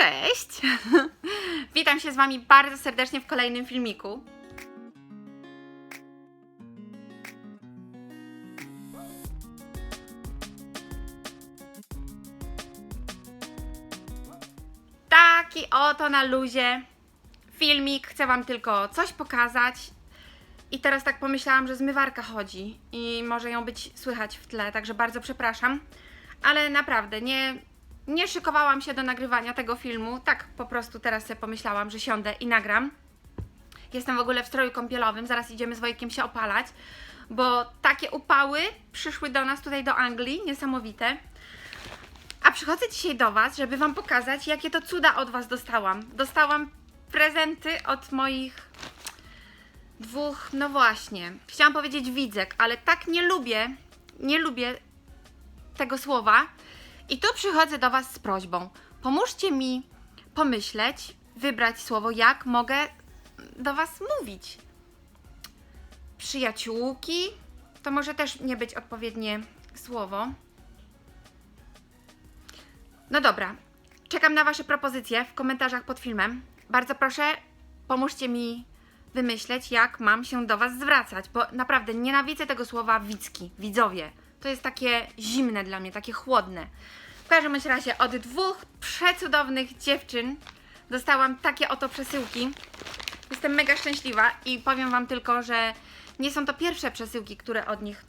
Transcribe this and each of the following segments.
Cześć! Witam się z Wami bardzo serdecznie w kolejnym filmiku. Taki oto na luzie filmik. Chcę Wam tylko coś pokazać. I teraz tak pomyślałam, że zmywarka chodzi i może ją być słychać w tle, także bardzo przepraszam. Ale naprawdę nie, nie szykowałam się do nagrywania tego filmu. Tak po prostu teraz sobie pomyślałam, że siądę i nagram. Jestem w ogóle w stroju kąpielowym, zaraz idziemy z Wojkiem się opalać, bo takie upały przyszły do nas tutaj do Anglii, niesamowite. A przychodzę dzisiaj do Was, żeby Wam pokazać, jakie to cuda od Was dostałam. Dostałam prezenty od moich dwóch, no właśnie, chciałam powiedzieć widzek, ale tak nie lubię, nie lubię tego słowa. I tu przychodzę do Was z prośbą. Pomóżcie mi pomyśleć, wybrać słowo, jak mogę do Was mówić. Przyjaciółki to może też nie być odpowiednie słowo. No dobra, czekam na Wasze propozycje w komentarzach pod filmem. Bardzo proszę, pomóżcie mi wymyśleć, jak mam się do Was zwracać, bo naprawdę nienawidzę tego słowa widzki, widzowie. To jest takie zimne dla mnie, takie chłodne. Każdym razie od dwóch przecudownych dziewczyn dostałam takie oto przesyłki. Jestem mega szczęśliwa i powiem Wam tylko, że nie są to pierwsze przesyłki, które od nich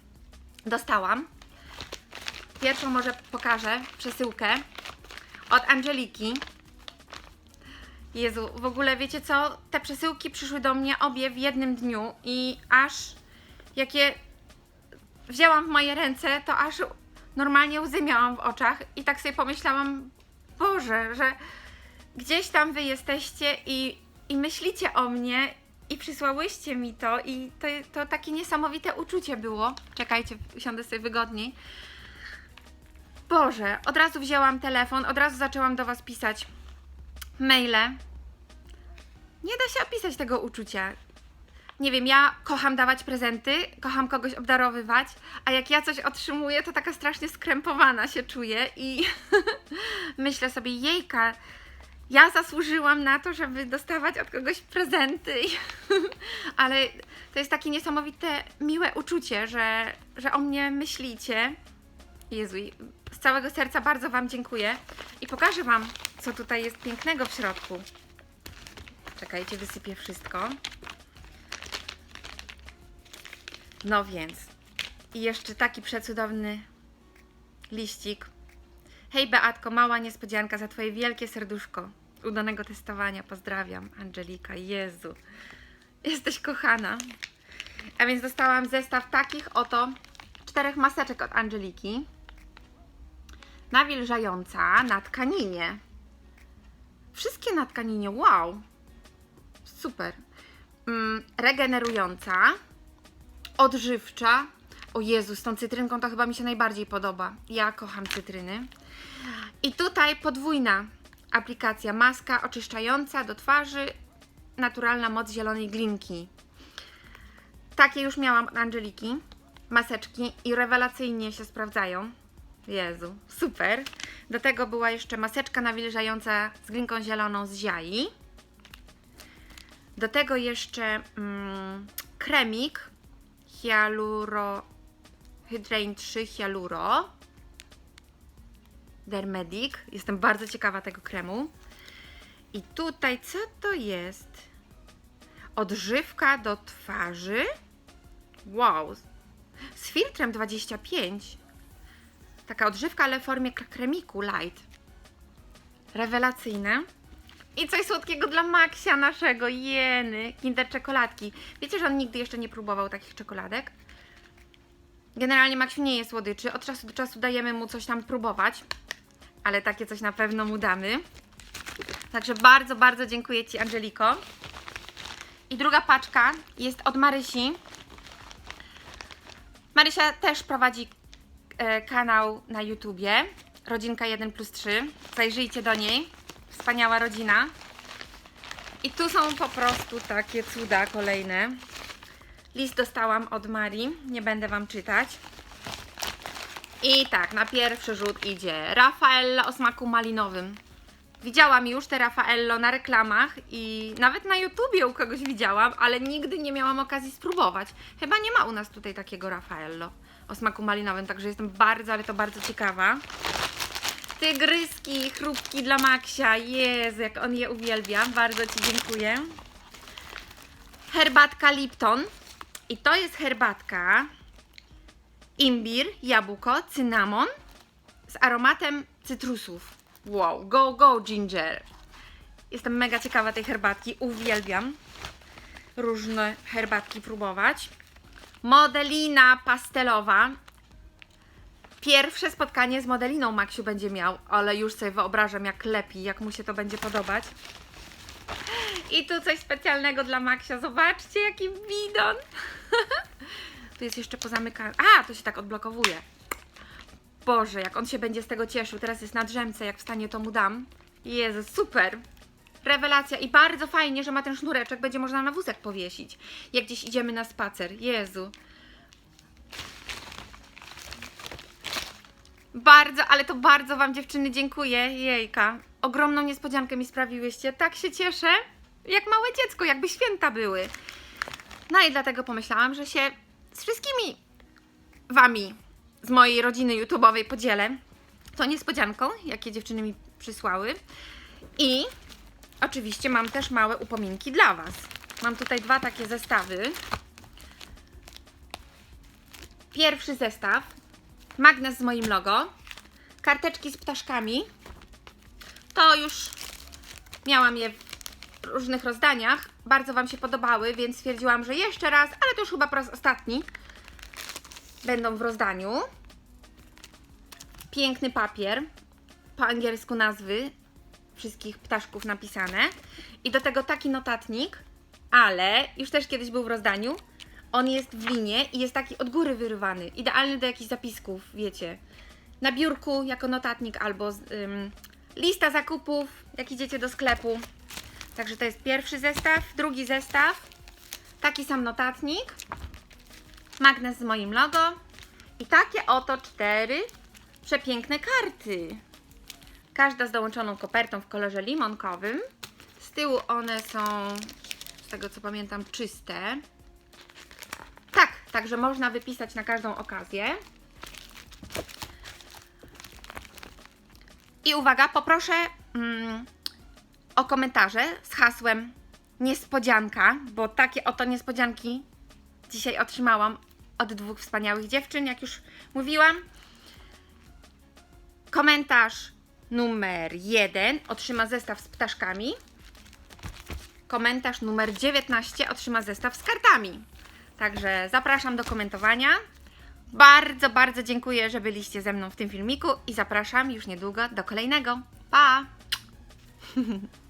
dostałam. Pierwszą może pokażę przesyłkę od Angeliki. Jezu, w ogóle wiecie co? Te przesyłki przyszły do mnie obie w jednym dniu i aż jakie wzięłam w moje ręce, to aż normalnie łzy miałam w oczach i tak sobie pomyślałam, Boże, że gdzieś tam wy jesteście i, i myślicie o mnie i przysłałyście mi to i to, to takie niesamowite uczucie było. Czekajcie, usiądę sobie wygodniej. Boże, od razu wzięłam telefon, od razu zaczęłam do Was pisać maile. Nie da się opisać tego uczucia. Nie wiem, ja kocham dawać prezenty, kocham kogoś obdarowywać, a jak ja coś otrzymuję, to taka strasznie skrępowana się czuję i myślę sobie, jejka, ja zasłużyłam na to, żeby dostawać od kogoś prezenty, ale to jest takie niesamowite, miłe uczucie, że, że o mnie myślicie. Jezu, z całego serca bardzo Wam dziękuję i pokażę Wam, co tutaj jest pięknego w środku. Czekajcie, wysypię wszystko. No więc, i jeszcze taki przecudowny liścik. Hej Beatko, mała niespodzianka za Twoje wielkie serduszko. Udanego testowania, pozdrawiam. Angelika, Jezu. Jesteś kochana. A więc dostałam zestaw takich oto czterech maseczek od Angeliki. Nawilżająca na tkaninie. Wszystkie na tkaninie, wow. Super. Mm, regenerująca, odżywcza. O Jezu, z tą cytrynką to chyba mi się najbardziej podoba. Ja kocham cytryny. I tutaj podwójna aplikacja. Maska oczyszczająca do twarzy. Naturalna moc zielonej glinki. Takie już miałam od Angeliki. Maseczki i rewelacyjnie się sprawdzają. Jezu, super. Do tego była jeszcze maseczka nawilżająca z glinką zieloną z ziai. Do tego jeszcze mm, kremik Hyaluro Hydrain 3 Hyaluro Dermedic. Jestem bardzo ciekawa tego kremu. I tutaj co to jest? Odżywka do twarzy. Wow. Z filtrem 25. Taka odżywka, ale w formie kremiku light. Rewelacyjne. I coś słodkiego dla Maksia naszego, jeny, kinder czekoladki. Wiecie, że on nigdy jeszcze nie próbował takich czekoladek? Generalnie Maksiu nie je słodyczy, od czasu do czasu dajemy mu coś tam próbować, ale takie coś na pewno mu damy. Także bardzo, bardzo dziękuję Ci Angeliko. I druga paczka jest od Marysi. Marysia też prowadzi e, kanał na YouTubie. Rodzinka 1 plus 3. Zajrzyjcie do niej. Wspaniała rodzina. I tu są po prostu takie cuda kolejne. List dostałam od Marii. Nie będę Wam czytać. I tak, na pierwszy rzut idzie Rafaella o smaku malinowym. Widziałam już te Raffaello na reklamach i nawet na YouTubie u kogoś widziałam, ale nigdy nie miałam okazji spróbować. Chyba nie ma u nas tutaj takiego Raffaello o smaku malinowym, także jestem bardzo, ale to bardzo ciekawa. Tygryski, chrupki dla Maksia. Jezu, jak on je uwielbia. Bardzo Ci dziękuję. Herbatka Lipton. I to jest herbatka imbir, jabłko, cynamon z aromatem cytrusów. Wow, go, go ginger. Jestem mega ciekawa tej herbatki. Uwielbiam różne herbatki próbować. Modelina pastelowa. Pierwsze spotkanie z modeliną Maksiu będzie miał, ale już sobie wyobrażam jak lepi, jak mu się to będzie podobać. I tu coś specjalnego dla Maksia. Zobaczcie, jaki bidon. tu jest jeszcze pozamykane. A, to się tak odblokowuje. Boże, jak on się będzie z tego cieszył. Teraz jest na drzemce, jak wstanie to mu dam. Jezu, super. Rewelacja i bardzo fajnie, że ma ten sznureczek, będzie można na wózek powiesić. Jak gdzieś idziemy na spacer. Jezu. Bardzo, ale to bardzo Wam dziewczyny dziękuję. Jejka. Ogromną niespodziankę mi sprawiłyście. Tak się cieszę, jak małe dziecko, jakby święta były. No i dlatego pomyślałam, że się z wszystkimi Wami z mojej rodziny YouTube'owej podzielę tą niespodzianką, jakie dziewczyny mi przysłały. I oczywiście mam też małe upominki dla Was. Mam tutaj dwa takie zestawy. Pierwszy zestaw magnes z moim logo, karteczki z ptaszkami. To już miałam je w różnych rozdaniach. Bardzo Wam się podobały, więc stwierdziłam, że jeszcze raz, ale to już chyba po raz ostatni będą w rozdaniu. Piękny papier, po angielsku nazwy wszystkich ptaszków napisane. I do tego taki notatnik, ale już też kiedyś był w rozdaniu. On jest w linie i jest taki od góry wyrywany. Idealny do jakichś zapisków, wiecie. Na biurku jako notatnik albo ym, lista zakupów, jak idziecie do sklepu. Także to jest pierwszy zestaw. Drugi zestaw. Taki sam notatnik. Magnes z moim logo. I takie oto cztery przepiękne karty. Każda z dołączoną kopertą w kolorze limonkowym. Z tyłu one są, z tego co pamiętam, czyste. Tak, także można wypisać na każdą okazję. I uwaga, poproszę mm, o komentarze z hasłem niespodzianka, bo takie oto niespodzianki dzisiaj otrzymałam od dwóch wspaniałych dziewczyn, jak już mówiłam. Komentarz numer jeden otrzyma zestaw z ptaszkami. Komentarz numer 19 otrzyma zestaw z kartami. Także zapraszam do komentowania. Bardzo, bardzo dziękuję, że byliście ze mną w tym filmiku i zapraszam już niedługo do kolejnego. Pa!